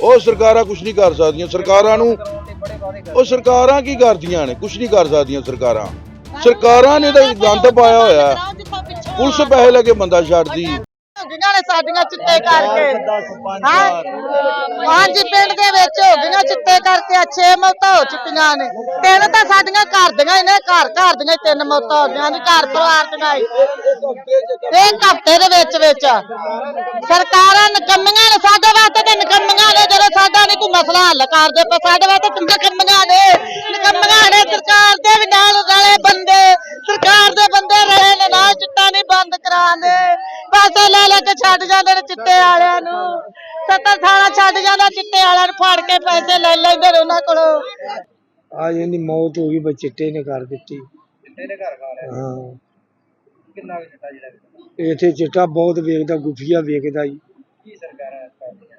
ਉਹ ਸਰਕਾਰਾਂ ਕੁਝ ਨਹੀਂ ਕਰ ਸਕਦੀਆਂ। ਸਰਕਾਰਾਂ ਨੂੰ ਉਹ ਸਰਕਾਰਾਂ ਕੀ ਕਰਦੀਆਂ ਨੇ? ਕੁਝ ਨਹੀਂ ਕਰ ਸਕਦੀਆਂ ਸਰਕਾਰਾਂ। ਸਰਕਾਰਾਂ ਨੇ ਤਾਂ ਗੰਦ ਪਾਇਆ ਹੋਇਆ। ਪੁਲਿਸ ਪੈਸੇ ਲੈ ਕੇ ਬੰਦਾ ਛੱਡਦੀ। ਗਈਆਂ ਨੇ ਸਾਡੀਆਂ ਚਿੱਟੇ ਕਰਕੇ। ਹਾਂ। ਹਾਂਜੀ ਪਿੰਡ ਦੇ ਵਿੱਚ ਹੋ ਗਈਆਂ ਚਿੱਟੇ ਕਰਕੇ ਛੇ ਮੌਤਾਂ ਹੋ ਚੁੱਕੀਆਂ ਨੇ। ਤਿੰਨ ਤਾਂ ਸਾਡੀਆਂ ਘਰ ਦੀਆਂ ਹੀ ਨੇ ਘਰ ਘਰ ਦੀਆਂ ਹੀ ਤਿੰਨ ਮੌਤਾਂ ਹੋ ਗਈਆਂ ਨੇ ਘਰ ਪਰਿਵਾਰ ਦੀਆਂ ਹੀ। ਇੱਕ ਹਫ਼ਤੇ ਦੇ ਵਿੱਚ ਵਿੱਚ। ਸਰਕਾਰਾਂ ਨਕੰਮੀਆਂ ਨੇ ਸਾਡੇ ਵਾਸਤੇ ਤੇ ਨਕੰਮੀਆਂ ਨੇ ਜਦੋਂ ਸਾਡਾ ਨਹੀਂ ਕੋਈ ਮਸਲਾ ਹੱਲ ਕਰਦੇ ਪਰ ਸਾਡੇ ਵਾਸਤੇ ਤੇ ਨਕੰਮੀਆਂ ਨੇ। ਨਕੰਮੀਆਂ ਨੇ ਸਰਕਾਰ ਦੇ ਵੀ ਨਾਲ ਰਲੇ ਬੰਦੇ ਸਰਕਾਰ ਦੇ ਬੰਦੇ ਰਹੇ ਨੇ ਨਾਲ ਚਿੱਟਾ ਨਹੀਂ ਬੰਦ ਕਰਾਉਂਦੇ ਪੈਸੇ ਲੈ ਲੈ ਕੇ ਛੱਡ ਜਾਂਦੇ ਨੇ ਚਿੱਟੇ ਵਾਲਿਆਂ ਨੂੰ। ਸੱਤਰ ਥਾਣਾ ਛੱਡ ਜਾਂਦਾ ਚਿੱਟੇ ਵਾਲਿਆਂ ਨੂੰ ਫੜ ਕੇ ਪੈਸੇ ਲੈ ਲੈਂਦੇ ਨੇ ਉਹਨਾਂ ਕੋਲੋਂ। ਅੱਜ ਇਹਦੀ ਮੌਤ ਹੋ ਗਈ ਬਈ ਚਿੱਟੇ ਨੇ ਕਰ ਦਿੱਤੀ। ਹਾਂ। ਕਿੰਨਾ ਕੁ ਚਿੱਟਾ ਜਿਹੜਾ ਇੱਥੇ ਚਿੱਟਾ ਬਹੁਤ ਵੇਚਦਾ ਗੁਫੀਆ ਵੇਚਦਾ ਜੀ। ਕੀ ਸਰਕਾਰਾਂ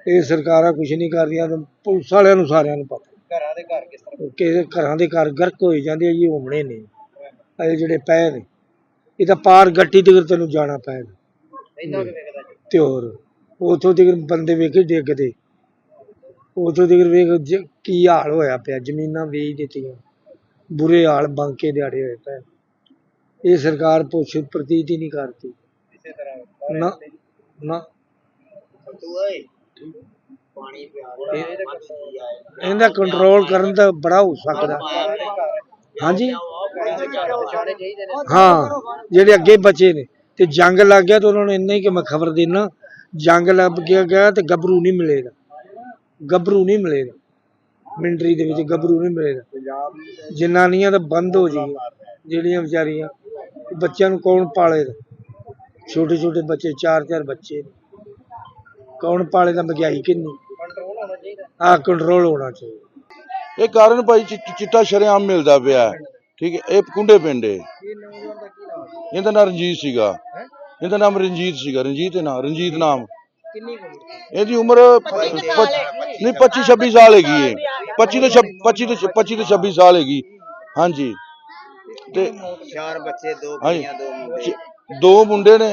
ਇਹ ਸਰਕਾਰਾਂ ਕੁਝ ਨਹੀਂ ਕਰ ਰਹੀਆਂ ਤੇ ਪੁਲਿਸ ਵਾਲਿਆਂ ਨੂੰ ਸਾਰਿਆਂ ਨੂੰ ਪਤਾ। ਘਰਾਂ ਦੇ ਘਰ ਕਿਸ ਤਰ੍ਹਾਂ? ਕਿ ਘਰਾਂ ਦੇ ਘਰ ਗਰਕ ਹੋਏ ਜਾਂਦੇ ਆ ਜੀ ਹੋਮਣੇ ਨੇ। ਇਹ ਜਿਹੜੇ ਪਏ ਨੇ। ਇਹ ਤਾਂ ਪਾਰ ਗੱਟੀ ਤੱਕ ਤੈਨੂੰ ਜਾਣਾ ਪੈਗਾ ਇੰਨਾ ਕੁ ਵੇਖਦਾ ਜੀ। ਤੇ ਹੋਰ ਉਥੋਂ ਤੱਕ ਬੰਦੇ ਵੇਖੇ ਡਿੱਗਦੇ ਉਥੋਂ ਤੱਕ ਵੇਖ ਜ- ਕੀ ਹਾਲ ਹੋਇਆ ਪਿਆ ਜ਼ਮੀਨਾਂ ਵੇਚ ਦਿੱਤੀਆਂ। ਬੁਰੇ ਹਾਲ ਬੰਕੇ ਦਿਹਾੜੇ ਹੋਏ ਪਏ। ਇਹ ਸਰਕਾਰ ਪੁੱਛ ਪ੍ਰਤੀਤ ਹੀ ਨਹੀਂ ਕਰਦੀ। ਇਸੇ ਤਰ੍ਹਾਂ ਨਾ ਨਾ। ਪਾਣੀ ਪਿਆ ਇਹਦਾ ਕੰਟਰੋਲ ਕਰਨ ਦਾ ਬੜਾ ਹੋ ਸਕਦਾ ਹਾਂਜੀ। ਪਛਾਣੇ ਚਾਹੀਦੇ ਨੇ। ਹਾਂ ਜਿਹੜੇ ਅੱਗੇ ਬਚੇ ਨੇ। ਤੇ ਜੰਗ ਲੱਗ ਗਿਆ ਤਾਂ ਉਹਨਾਂ ਨੂੰ ਇੰਨਾ ਹੀ ਕਿ ਮੈਂ ਖਬਰ ਦੇਣਾ ਜੰਗ ਲੱਗ ਗਿਆ ਗਿਆ ਤੇ ਗੱਭਰੂ ਨਹੀਂ ਮਿਲੇਗਾ। ਗੱਭਰੂ ਨਹੀਂ ਮਿਲੇਗਾ। ਮਿਲਟਰੀ ਦੇ ਵਿੱਚ ਗੱਭਰੂ ਨਹੀਂ ਮਿਲੇਗਾ। ਜਨਾਨੀਆਂ ਤਾਂ ਬੰਦ ਹੋ ਜੀ ਜਿਹੜੀਆਂ ਵਿਚਾਰੀਆਂ ਬੱਚਿਆਂ ਨੂੰ ਕੌਣ ਪਾਲੇਗਾ? ਛੋਟੇ ਛੋਟੇ ਬੱਚੇ ਚਾਰ ਚਾਰ ਬੱਚੇ। ਨੇ ਕੌਣ ਪਾਲੇਗਾ? ਮਹਿੰਗਾਈ ਕਿੰਨੀ? ਕੰਟਰੋਲ ਹੋਣਾ ਚਾਹੀਦਾ ਆ ਕੰਟਰੋਲ ਹੋਣਾ ਚਾਹੀਦਾ। ਇਹ ਕਾਰਨ ਭਾਈ ਚਿੱਟਾ ਸ਼ਰੇਆਮ ਮਿਲਦਾ ਪਿਆ। ਠੀਕ ਹੈ ਇਹ ਕੁੰਡੇ ਪਿੰਡ ਹੈ। ਕੀ ਨੌਜਵਾਨ ਦਾ ਕੀ ਨਾਮ ਇਹਦਾ ਨਾਮ ਰਣਜੀਤ ਸੀਗਾ। ਇਹਦਾ ਨਾਮ ਰਣਜੀਤ ਸੀਗਾ ਰਣਜੀਤ ਹੈ ਨਾ ਰਣਜੀਤ ਨਾਮ। ਕਿੰਨੀ? ਇਹਦੀ ਉਮਰ ਨਹੀਂ 25 26 ਸਾਲ ਹੈਗੀ ਹੈ 25 ਤੋਂ 25 ਤੋਂ 25 ਤੋਂ 26 ਸਾਲ ਹੈਗੀ। ਹਾਂਜੀ। ਤੇ ਚਾਰ ਬੱਚੇ ਦੋ ਕੁੜੀਆਂ ਦੋ ਮੁੰਡੇ। ਚ- ਦੋ ਮੁੰਡੇ ਨੇ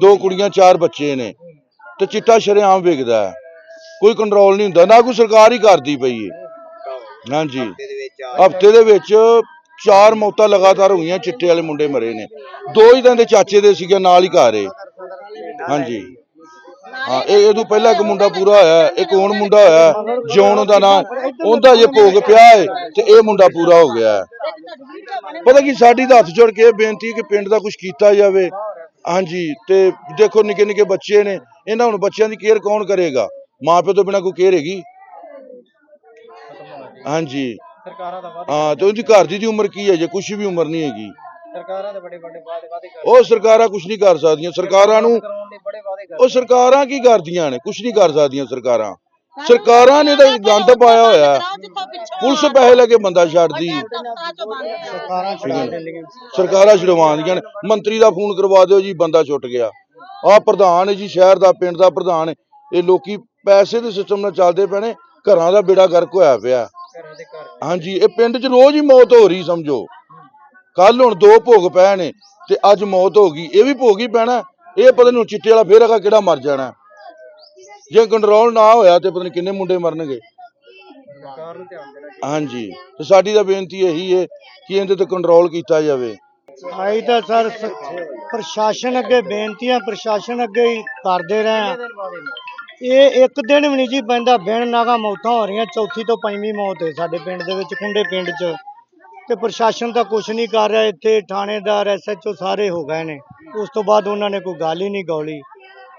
ਦੋ ਕੁੜੀਆਂ। ਚਾਰ ਬੱਚੇ ਨੇ। ਤੇ ਚਿੱਟਾ ਸ਼ਰੇਆਮ ਵਿਕਦਾ ਹੈ। ਕੋਈ ਕੰਟਰੋਲ ਨਹੀਂ ਹੁੰਦਾ ਨਾ ਕੋਈ ਸਰਕਾਰ ਹੀ ਕਰਦੀ ਪਈ ਹੈ ਹਾਂਜੀ। ਹਫ਼ਤੇ ਦੇ ਵਿੱਚ ਚਾਰ ਮੌਤਾਂ ਲਗਾਤਾਰ ਹੋਈਆਂ ਚਿੱਟੇ ਵਾਲੇ ਮੁੰਡੇ ਮਰੇ ਨੇ। ਦੋ ਹੀ ਤਾਂ ਦੇ ਚਾਚੇ ਦੇ ਸੀਗੇ ਨਾਲ ਹੀ ਘਰ ਏ। ਹਾਂਜੀ। ਹਾਂ ਇਹ ਇਹ ਤੋਂ ਪਹਿਲਾਂ ਇੱਕ ਮੁੰਡਾ ਪੂਰਾ ਹੋਇਆ ਇੱਕ ਹੁਣ ਮੁੰਡਾ ਹੋਇਆ ਹੈ, ਦਾ ਨਾਂ ਉਹਦਾ ਜੇ ਭੋਗ ਪਿਆ ਹੈ ਤੇ ਇਹ ਮੁੰਡਾ ਪੂਰਾ ਹੋ ਗਿਆ। ਪਤਾ ਕੀ ਸਾਡੀ ਤਾਂ ਹੱਥ ਜੋੜ ਕੇ ਇਹ ਬੇਨਤੀ ਕਿ ਪਿੰਡ ਦਾ ਕੁਝ ਕੀਤਾ ਜਾਵੇ। ਹਾਂਜੀ ਤੇ ਦੇਖੋ ਨਿੱਕੇ ਨਿੱਕੇ ਬੱਚੇ ਨੇ ਇਹਨਾਂ ਹੁਣ ਬੱਚਿਆਂ ਦੀ ਕੇਅਰ ਕੌਣ ਕਰੇਗਾ? ਮਾਂ ਪਿਓ ਤੋਂ ਬਿਨਾ ਕੋਈ ਕੇਅਰ ਹੈਗੀ? ਹਾਂਜੀ। ਸਰਕਾਰਾਂ ਦਾ ਵਾਅਦੇ ਹਾਂ ਤੇ ਉਹਦੀ ਘਰ ਦੀ ਦੀ ਉਮਰ ਕੀ ਹੈ ਜੇ? ਕੁਛ ਵੀ ਉਮਰ ਨਹੀਂ ਹੈਗੀ। ਸਰਕਾਰਾਂ ਦੇ ਬੜੇ ਵੱਡੇ ਵਾਅਦੇ ਵਾਅਦੇ ਕਰ ਉਹ ਸਰਕਾਰਾਂ ਕੁਛ ਨਹੀਂ ਕਰ ਸਕਦੀਆਂ। ਸਰਕਾਰਾਂ ਨੂੰ ਕਰਾਉਣ ਦੇ ਬੜੇ ਵਾਅਦੇ ਕਰ ਉਹ ਸਰਕਾਰਾਂ ਕੀ ਕਰਦੀਆਂ ਨੇ? ਕੁਛ ਨਹੀਂ ਕਰ ਸਕਦੀਆਂ ਸਰਕਾਰਾਂ। ਸਰਕਾਰਾਂ ਨੇ ਤਾਂ ਗੰਦ ਪਾਇਆ ਹੋਇਆ ਹੈ। ਪੁਲਿਸ ਪੈਸੇ ਲੈ ਕੇ ਬੰਦਾ ਛੱਡਦੀ। ਸਰਕਾਰਾਂ ਛੁਡਾ ਸਰਕਾਰਾਂ ਛੁਡਵਾਉਂਦੀਆਂ ਨੇ। ਮੰਤਰੀ ਦਾ ਫੋਨ ਕਰਵਾ ਦਿਓ ਜੀ ਬੰਦਾ ਛੁੱਟ ਗਿਆ। ਆਹ ਪ੍ਰਧਾਨ ਹੈ ਜੀ ਸ਼ਹਿਰ ਦਾ ਪਿੰਡ ਦਾ ਪ੍ਰਧਾਨ ਹੈ। ਇਹ ਲੋਕੀ ਪੈਸੇ ਦੇ ਸਿਸਟਮ ਨਾਲ ਚੱਲਦੇ ਪਏ ਨੇ। ਘਰਾਂ ਦਾ ਬੇੜਾ ਗਰਕ ਹੋਇਆ ਪਿਆ। ਹਾਂਜੀ ਇਹ ਪਿੰਡ 'ਚ ਰੋਜ਼ ਹੀ ਮੌਤ ਹੋ ਰਹੀ ਸਮਝੋ। ਕੱਲ ਹੁਣ ਦੋ ਭੋਗ ਪਏ ਨੇ ਤੇ ਅੱਜ ਮੌਤ ਹੋ ਗਈ ਇਹ ਵੀ ਭੋਗ ਹੀ ਪੈਣਾ। ਇਹ ਪਤਾ ਨਹੀਂ ਚਿੱਟੇ ਵਾਲਾ ਫੇਰ ਅਗਾ ਕਿਹੜਾ ਮਰ ਜਾਣਾ। ਜੇ ਕੰਟਰੋਲ ਨਾ ਹੋਇਆ ਤੇ ਪਤਾ ਨਹੀਂ ਕਿੰਨੇ ਮੁੰਡੇ ਮਰਨਗੇ। ਹਾਂਜੀ ਤੇ ਸਾਡੀ ਤਾਂ ਬੇਨਤੀ ਇਹੀ ਹੈ ਕਿ ਇਹਦੇ ਤੇ ਕੰਟਰੋਲ ਕੀਤਾ ਜਾਵੇ। ਅਸੀਂ ਤਾਂ ਸਰ ਪ੍ਰਸ਼ਾਸਨ ਅੱਗੇ ਬੇਨਤੀਆਂ ਪ੍ਰਸ਼ਾਸਨ ਅੱਗੇ ਹੀ ਕਰਦੇ ਰਹੇ ਇਹ ਇੱਕ ਦਿਨ ਵੀ ਨਹੀਂ ਜੀ ਪੈਂਦਾ। ਬਿਨ ਨਾਗਾ ਮੌਤਾਂ ਹੋ ਰਹੀਆਂ। ਚੌਥੀ ਤੋਂ ਪੰਜਵੀਂ ਮੌਤ ਹੈ ਸਾਡੇ ਪਿੰਡ ਦੇ ਵਿੱਚ ਕੁੰਡੇ ਪਿੰਡ 'ਚ। ਤੇ ਪ੍ਰਸ਼ਾਸਨ ਤਾਂ ਕੁਝ ਨਹੀਂ ਕਰ ਰਿਹਾ। ਇੱਥੇ ਥਾਣੇਦਾਰ ਐਸਐਚਓ ਸਾਰੇ ਹੋ ਗਏ ਨੇ। ਉਸ ਤੋਂ ਬਾਅਦ ਉਹਨਾਂ ਨੇ ਕੋਈ ਗੱਲ ਹੀ ਨਹੀਂ ਗੌਲੀ।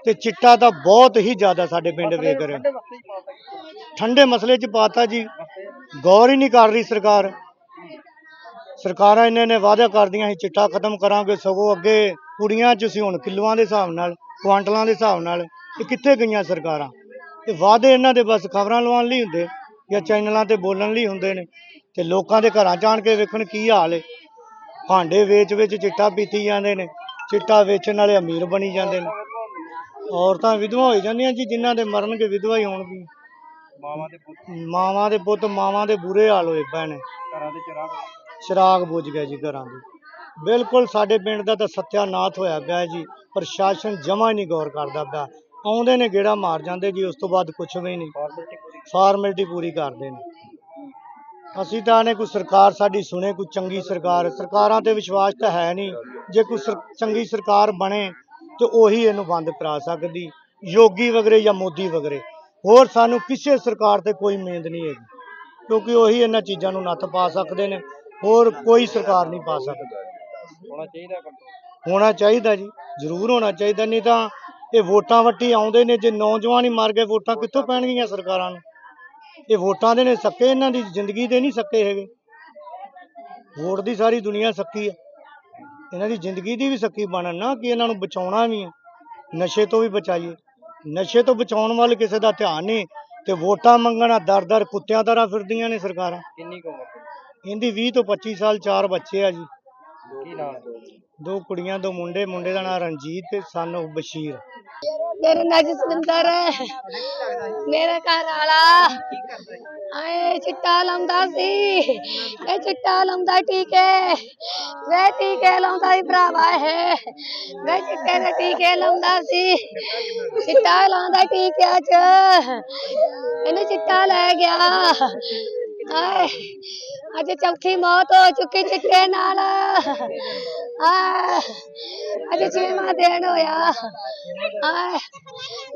ਤੇ ਚਿੱਟਾ ਤਾਂ ਬਹੁਤ ਹੀ ਜ਼ਿਆਦਾ ਸਾਡੇ ਪਿੰਡ ਵੇਖ ਰਿਹਾ ਠੰਡੇ ਮਸਲੇ 'ਚ ਪਾਤਾ ਜੀ। ਗੌਰ ਹੀ ਨਹੀਂ ਕਰ ਰਹੀ ਸਰਕਾਰ। ਸਰਕਾਰਾਂ ਇੰਨੇ ਨੇ ਵਾਅਦਾ ਕਰਦੀਆਂ ਸੀ ਚਿੱਟਾ ਖਤਮ ਕਰਾਂਗੇ ਸਗੋਂ ਅੱਗੇ ਕੁੜੀਆਂ 'ਚ ਸੀ ਹੁਣ ਕਿਲੋਆਂ ਦੇ ਹਿਸਾਬ ਨਾਲ ਕੁਆਂਟਲਾਂ ਦੇ ਹਿਸਾਬ ਨਾਲ। ਇਹ ਕਿੱਥੇ ਗਈਆਂ ਸਰਕਾਰਾਂ? ਇਹ ਵਾਅਦੇ ਇਹਨਾਂ ਦੇ ਬਸ ਖਬਰਾਂ ਲਵਾਉਣ ਲਈ ਹੁੰਦੇ ਜਾਂ ਚੈਨਲਾਂ ਤੇ ਬੋਲਣ ਲਈ ਹੁੰਦੇ ਨੇ। ਤੇ ਲੋਕਾਂ ਦੇ ਘਰਾਂ ਜਾਣ ਕੇ ਵੇਖਣ ਕੀ ਹਾਲ ਹੈ ਭਾਂਡੇ ਵੇਚ ਵੇਚ ਚਿੱਟਾ ਪੀਤੀ ਜਾਂਦੇ ਨੇ ਚਿੱਟਾ ਵੇਚਣ ਵਾਲੇ ਅਮੀਰ ਬਣੀ ਜਾਂਦੇ ਨੇ। ਔਰਤਾਂ ਵਿਧਵਾ ਹੋ ਜਾਂਦੀਆਂ ਜੀ ਜਿਨ੍ਹਾਂ ਦੇ ਮਰਨਗੇ ਵਿਧਵਾ ਹੀ ਹੋਣਗੀਆਂ ਮਾਵਾਂ ਦੇ ਪੁੱਤ। ਮਾਵਾਂ ਦੇ ਪੁੱਤ ਮਾਵਾਂ ਦੇ ਬੁਰੇ ਹਾਲ ਹੋਏ ਪਏ ਨੇ। ਘਰਾਂ ਦੇ ਚਿਰਾਗ। ਚਿਰਾਗ ਬੁਝ ਗਿਆ ਜੀ ਘਰਾਂ ਦੇ। ਬਿਲਕੁਲ ਸਾਡੇ ਪਿੰਡ ਦਾ ਤਾਂ ਸੱਤਿਆਨਾਸ਼ ਹੋਇਆ ਪਿਆ ਜੀ। ਪ੍ਰਸ਼ਾਸਨ ਜਮਾ ਨਹੀਂ ਗੌਰ ਕਰਦਾ ਪਿਆ। ਆਉਂਦੇ ਨੇ ਗੇੜਾ ਮਾਰ ਜਾਂਦੇ ਜੀ ਉਸ ਤੋਂ ਬਾਅਦ ਕੁਝ ਵੀ ਨਹੀਂ। ਫਾਰਮੈਲਿਟੀ ਪੂਰੀ ਕਰਦੇ ਨੇ। ਅਸੀਂ ਤਾਂ ਨੇ ਕੋਈ ਸਰਕਾਰ ਸਾਡੀ ਸੁਣੇ ਕੋਈ ਚੰਗੀ ਸਰਕਾਰ। ਸਰਕਾਰਾਂ ਤੇ ਵਿਸ਼ਵਾਸ ਤਾਂ ਹੈ ਨਹੀਂ। ਜੇ ਕੋਈ ਚੰਗੀ ਸਰਕਾਰ ਬਣੇ ਤੇ ਉਹੀ ਇਹਨੂੰ ਬੰਦ ਕਰਾ ਸਕਦੀ। ਯੋਗੀ ਵਗਰੇ ਜਾਂ ਮੋਦੀ ਵਗਰੇ। ਹੋਰ ਸਾਨੂੰ ਕਿਸੇ ਸਰਕਾਰ ਤੇ ਕੋਈ ਉਮੀਦ ਨਹੀਂ ਹੈਗੀ। ਕਿਉਂਕਿ ਉਹੀ ਇਹਨਾਂ ਚੀਜ਼ਾਂ ਨੂੰ ਨੱਥ ਪਾ ਸਕਦੇ ਨੇ। ਹੋਰ ਕੋਈ ਸਰਕਾਰ ਨਹੀਂ ਪਾ ਸਕਦੀ। ਹੋਣਾ ਚਾਹੀਦਾ ਕੰਟਰੋਲ ਹੋਣਾ ਚਾਹੀਦਾ ਜੀ। ਜ਼ਰੂਰ ਹੋਣਾ ਚਾਹੀਦਾ। ਨਹੀਂ ਤਾਂ ਇਹ ਵੋਟਾਂ ਵੱਟੀ ਆਉਂਦੇ ਨੇ ਜੇ ਨੌਜਵਾਨ ਹੀ ਮਰ ਗਏ ਵੋਟਾਂ ਕਿੱਥੋਂ ਪੈਣਗੀਆਂ ਸਰਕਾਰਾਂ ਨੂੰ? ਇਹ ਵੋਟਾਂ ਦੇ ਨੇ ਸੱਕੇ ਇਹਨਾਂ ਦੀ ਜ਼ਿੰਦਗੀ ਦੇ ਨਹੀਂ ਸੱਕੇ ਹੈਗੇ। ਵੋਟ ਦੀ ਸਾਰੀ ਦੁਨੀਆ ਸੱਕੀ ਆ ਇਹਨਾਂ ਦੀ ਜ਼ਿੰਦਗੀ ਦੀ ਵੀ ਸੱਕੀ ਬਣਨ ਨਾ ਕਿ ਇਹਨਾਂ ਨੂੰ ਬਚਾਉਣਾ ਵੀ ਹੈ। ਨਸ਼ੇ ਤੋਂ ਵੀ ਬਚਾਈਏ। ਨਸ਼ੇ ਤੋਂ ਬਚਾਉਣ ਵੱਲ ਕਿਸੇ ਦਾ ਧਿਆਨ ਨਹੀਂ ਤੇ ਵੋਟਾਂ ਮੰਗਣਾ ਦਰ ਦਰ ਕੁੱਤਿਆਂ ਤਰ੍ਹਾਂ ਫਿਰਦੀਆਂ ਨੇ ਸਰਕਾਰਾਂ। ਕਿੰਨੀ ਕੁ ਉਮਰ? ਇਹਦੀ 20 ਤੋਂ 25 ਸਾਲ ਚਾਰ ਬੱਚੇ ਆ ਜੀ। ਕੀ ਨਾਮ ਦੋ ਕੁੜੀਆਂ, ਦੋ ਮੁੰਡੇ ਮੁੰਡੇ ਦਾ ਨਾਂ ਰਣਜੀਤ ਤੇ ਸਨ ਬਸ਼ੀਰ। ਮੇਰਾ ਨਾਂ ਜਸਵਿੰਦਰ ਹੈ। ਮੇਰਾ ਘਰ ਵਾਲਾ। ਆਏ, ਚਿੱਟਾ ਲਾਉਂਦਾ ਸੀ। ਇਹ ਚਿੱਟਾ ਲਾਉਂਦਾ ਟੀਕੇ। ਵੇ ਟੀਕੇ ਲਾਉਂਦਾ ਸੀ ਭਰਾਵਾ ਹੈ ਵੇ ਚਿੱਟੇ ਦੇ ਟੀਕੇ ਲਾਉਂਦਾ ਸੀ। ਚਿੱਟਾ ਲਾਉਂਦਾ ਟੀਕਿਆ 'ਚ। ਇਹਨੂੰ ਚਿੱਟਾ ਲੈ ਗਿਆ। ਆਏ, ਅੱਜ ਚੌਥੀ ਮੌਤ ਹੋ ਚੁੱਕੀ ਚਿੱਟੇ ਨਾਲ। ਆਏ, ਅੱਜ ਛੇਵਾਂ ਦਿਨ ਹੋਇਆ। ਆਏ,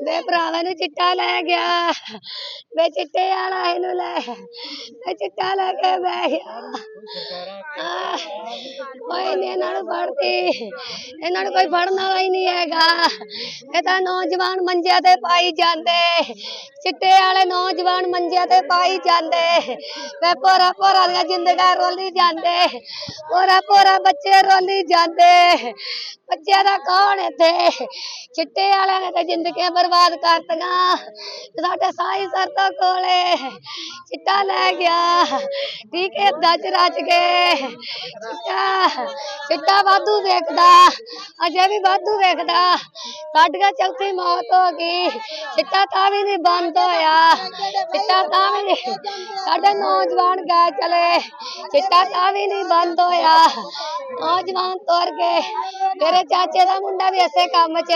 ਦੇ ਭਰਾਵਾਂ ਨੂੰ ਚਿੱਟਾ ਲੈ ਗਿਆ। ਵੇ ਚਿੱਟੇ ਵਾਲਾ ਇਹਨੂੰ ਲੈ, ਵੇ ਚਿੱਟਾ ਲੈ ਕੇ ਬਹਿ ਗਿਆ। ਕੋਈ ਨਹੀਂ ਇਹਨਾਂ ਨੂੰ ਫੜਦੀ। ਇਹਨਾਂ ਨੂੰ ਕੋਈ ਫੜਨ ਵਾਲਾ ਹੀ ਨਹੀਂ ਹੈਗਾ। ਇਹ ਤਾਂ ਨੌਜਵਾਨ ਮੰਜਿਆਂ ਤੇ ਪਾਈ ਜਾਂਦੇ। ਚਿੱਟੇ ਵਾਲੇ ਨੌਜਵਾਨ ਮੰਜਿਆਂ ਤੇ ਪਾਈ ਜਾਂਦੇ। ਵੇ ਪੋਰਾ ਪੋਰਾ ਦੀਆਂ ਜ਼ਿੰਦਗੀਆਂ ਰੋਲੀ ਜਾਂਦੇ ਪੋਰਾ ਪੋਰਾ ਬੱਚੇ ਰੋਲੀ ਜਾਂਦੇ ਬੱਚਿਆਂ ਦਾ ਕੌਣ ਇੱਥੇ ਚਿੱਟੇ ਵਾਲਿਆਂ ਨੇ ਤਾਂ ਜ਼ਿੰਦਗੀਆਂ ਬਰਬਾਦ ਕਰਤੀਆਂ ਤੇ ਸਾਡੇ ਸਾਈ ਸਰਤਾ ਕੋਲੇ ਚਿੱਟਾ ਲੈ ਗਿਆ ਟੀਕੇ ਦੱਜ ਰਚ ਗਏ ਚਿੱਟਾ ਚਿੱਟਾ ਵਾਧੂ ਵੇਖਦਾ ਅਜੇ ਵੀ ਵਾਧੂ ਵੇਖਦਾ ਸਾਡੀਆਂ ਚੌਥੀ ਮੌਤ ਹੋ ਗਈ ਚਿੱਟਾ ਤਾਂ ਵੀ ਨਹੀਂ ਬੰਦ ਹੋਇਆ ਚਿੱਟਾ ਤਾਂ ਵੀ ਨਹੀਂ ਸਾਡੇ ਨੌਜਵਾਨ ਗਏ ਚਲੇ ਚਿੱਟਾ ਤਾਂ ਵੀ ਨਹੀਂ ਬੰਦ ਹੋਇਆ। ਨੌਜਵਾਨ ਤੁਰ ਗਏ। ਮੇਰੇ ਚਾਚੇ ਦਾ ਮੁੰਡਾ ਵੀ ਇਸੇ ਕੰਮ 'ਚ।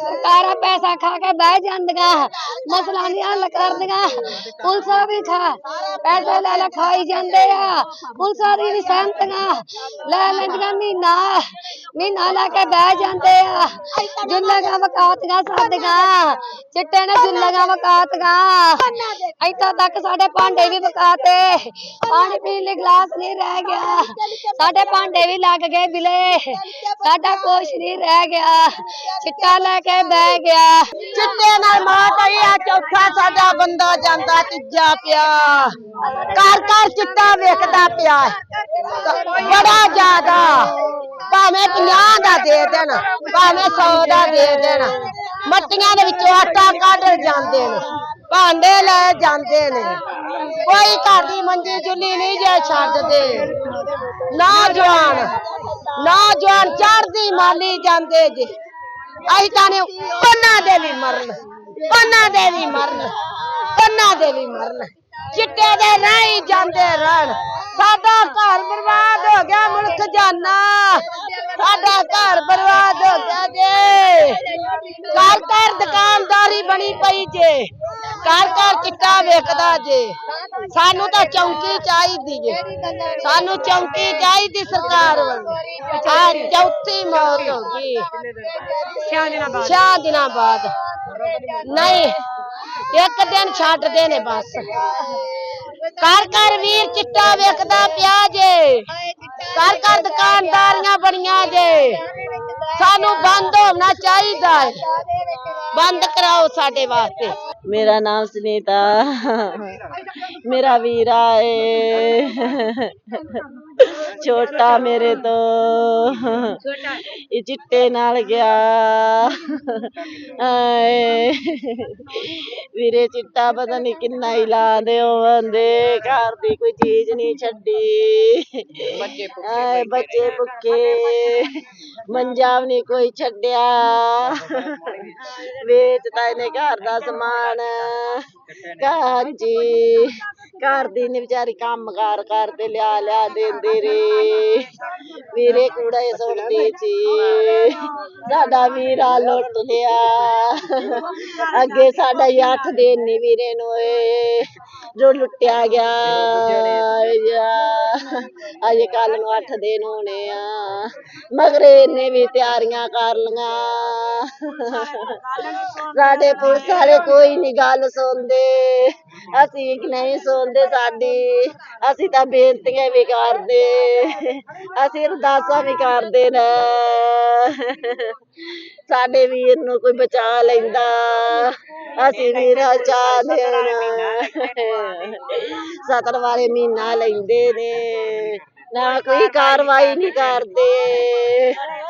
ਸਰਕਾਰਾਂ ਪੈਸਾ ਖਾ ਕੇ ਬਹਿ ਜਾਂਦੀਆਂ, ਮਸਲਾ ਨਹੀਂ ਹੱਲ ਕਰਦੀਆਂ। ਪੁਲਿਸਾਂ ਵੀ ਖਾ, ਪੈਸੇ ਲੈ ਲੈ ਖਾਈ ਜਾਂਦੇ ਆ। ਪੁਲਿਸਾਂ ਦੀ ਵੀ ਸਹਿਮਤੀਆਂ। ਲੈ ਲੈਂਦੀਆਂ ਮਹੀਨਾ ਮਹੀਨਾ ਲੈ ਕੇ ਬਹਿ ਜਾਂਦੇ ਆ। ਜੁੱਲਗਾ ਵਕਾਤੀਆਂ ਸਾਡੀਆਂ, ਚਿੱਟੇ ਨੇ ਜੁੱਲਗਾ ਵਕਾਤੀਆਂ। ਇੱਥੋਂ ਤੱਕ ਸਾਡੇ ਭਾਂਡੇ ਵੀ ਵਕਾਤੇ। ਪਾਣੀ ਪੀਣ ਲਈ ਗਲਾਸ ਨਹੀਂ ਰਹਿ ਗਿਆ। ਸਾਡੇ ਭਾਂਡੇ ਵੀ ਲੱਗ ਗਏ ਬਿਲੇ। ਸਾਡਾ ਕੁਛ ਨਹੀਂ ਰਹਿ ਗਿਆ। ਚਿੱਟਾ ਲੈ ਕੇ ਬਹਿ ਗਿਆ। ਚਿੱਟੇ ਨਾਲ ਮਾਤ ਆਈ ਆ ਚੌਥਾ ਸਾਡਾ ਬੰਦਾ ਜਾਂਦਾ ਤੀਜਾ ਪਿਆ। ਘਰ ਘਰ ਚਿੱਟਾ ਵੇਖਦਾ ਪਿਆ। ਬੜਾ ਜ਼ਿਆਦਾ। ਭਾਵੇਂ 50 ਦਾ ਦੇ ਦੇਣ, ਭਾਵੇਂ 100 ਦਾ ਦੇ ਦੇਣ, ਮੱਟੀਆਂ ਦੇ ਵਿੱਚੋਂ ਆਟਾ ਕੱਢ ਜਾਂਦੇ ਨੇ। ਭਾਂਡੇ ਲੈ ਜਾਂਦੇ ਨੇ। ਕੋਈ ਘਰ ਦੀ ਮੰਜੀ ਜੁੱਲੀ ਨਹੀਂ ਜੇ ਛੱਡਦੇ। ਨੌਜਵਾਨ ਨੌਜਵਾਨ ਚੜਦੀ ਮਾਲੀ ਜਾਂਦੇ ਜੇ। ਅਸੀਂ ਤਾਂ ਨੇ ਉਹਨਾਂ ਦੇ ਵੀ ਮਰਨ ਉਹਨਾਂ ਦੇ ਵੀ ਮਰਨ ਉਹਨਾਂ ਦੇ ਵੀ ਮਰਨ। ਚਿੱਟੇ ਦੇ ਨਹੀਂ ਜਾਂਦੇ ਰਹਿਣ। ਸਾਡਾ ਘਰ ਬਰਬਾਦ ਹੋ ਗਿਆ ਮੁਲਕ ਜਾਨਾ। ਸਾਡਾ ਘਰ ਬਰਬਾਦ ਹੋ ਗਿਆ ਜੇ। ਘਰ ਘਰ ਦੁਕਾਨਦਾਰੀ ਬਣੀ ਪਈ ਜੇ। ਘਰ ਘਰ ਚਿੱਟਾ ਵੇਖਦਾ ਜੇ। ਸਾਨੂੰ ਤਾਂ ਚੌਂਕੀ ਚਾਹੀਦੀ ਜੇ। ਸਾਨੂੰ ਚੌਂਕੀ ਚਾਹੀਦੀ ਸਰਕਾਰ ਵੱਲੋਂ। ਆ ਚੌਥੀ ਮੌਤ ਹੋ ਗਈ। ਛੇ ਦਿਨਾਂ ਬਾਅਦ। ਨਹੀਂ ਇੱਕ ਦਿਨ ਛੱਡਦੇ ਨੇ ਬਸ। ਘਰ ਘਰ ਵੀਰ ਚਿੱਟਾ ਵੇਖਦਾ ਪਿਆ ਜੇ। ਘਰ ਘਰ ਦੁਕਾਨਦਾਰੀਆਂ ਬਣੀਆਂ ਜੇ। ਸਾਨੂੰ ਬੰਦ ਹੋਣਾ ਚਾਹੀਦਾ ਹੈ ਬੰਦ ਕਰਾਓ ਸਾਡੇ ਵਾਸਤੇ। ਮੇਰਾ ਨਾਮ ਸੁਨੀਤਾ। ਮੇਰਾ ਵੀਰਾ ਏ ਛੋਟਾ ਮੇਰੇ ਤੋਂ ਇਹ ਚਿੱਟੇ ਨਾਲ ਗਿਆ ਆਏ ਵੀਰੇ ਚਿੱਟਾ ਪਤਾ ਨਹੀਂ ਕਿੰਨਾ ਹੀ ਲਾਦੇ ਹੋਵੰਦੇ ਘਰ ਦੀ ਕੋਈ ਚੀਜ਼ ਨਹੀਂ ਛੱਡੀ ਆਏ ਬੱਚੇ ਭੁੱਖੇ ਮੰਜਾ ਵੀ ਨਹੀਂ ਕੋਈ ਛੱਡਿਆ ਵੇਚਦਾ ਇਹਨੇ ਘਰ ਦਾ ਸਮਾਨ ਹਾਂਜੀ ਘਰ ਦੀ ਨੇ ਵਿਚਾਰੀ ਕੰਮ ਕਾਰ ਕਰਦੇ ਲਿਆ ਲਿਆ ਦਿੰਦੀ ਵੀਰੇ ਵੀਰੇ ਕੂੜੇ ਸੁੱਟਦੇ ਸੀ। ਸਾਡਾ ਵੀਰਾ ਲੁੱਟ ਲਿਆ। ਅੱਗੇ ਸਾਡਾ ਹੀ ਅੱਠ ਨੀ ਵੀਰੇ ਨੂੰ ਏ, ਜੋ ਲੁੱਟਿਆ ਗਿਆ। ਅਜੇ ਕੱਲ ਨੂੰ ਅੱਠ ਦਿਨ ਹੋਣੇ ਆ। ਮਗਰ ਇਹਨੇ ਵੀ ਤਿਆਰੀਆਂ ਕਰ ਲੀਆਂ ਸਾਡੇ ਪੁਲਿਸ ਵਾਲੇ ਕੋਈ ਨਹੀਂ ਗੱਲ ਸੁਣਦੇ। ਅਸੀਂ ਨਹੀਂ ਸੁਣਦੇ ਸਾਡੀ। ਅਸੀਂ ਤਾਂ ਬੇਨਤੀਆਂ ਵੀ ਕਰਦੇ। ਅਸੀਂ ਅਰਦਾਸਾਂ ਵੀ ਕਰਦੇ ਨੇ। ਸਾਡੇ ਵੀਰ ਨੂੰ ਕੋਈ ਬਚਾ ਲੈਂਦਾ। ਅਸੀਂ ਵੀਰਾ ਚਾਹ ਦੇਣਾ ਸਤਰ ਵਾਲੇ ਮਹੀਨਾ ਲੈਂਦੇ ਨੇ। ਨਾ ਕੋਈ ਕਾਰਵਾਈ ਨਹੀਂ ਕਰਦੇ।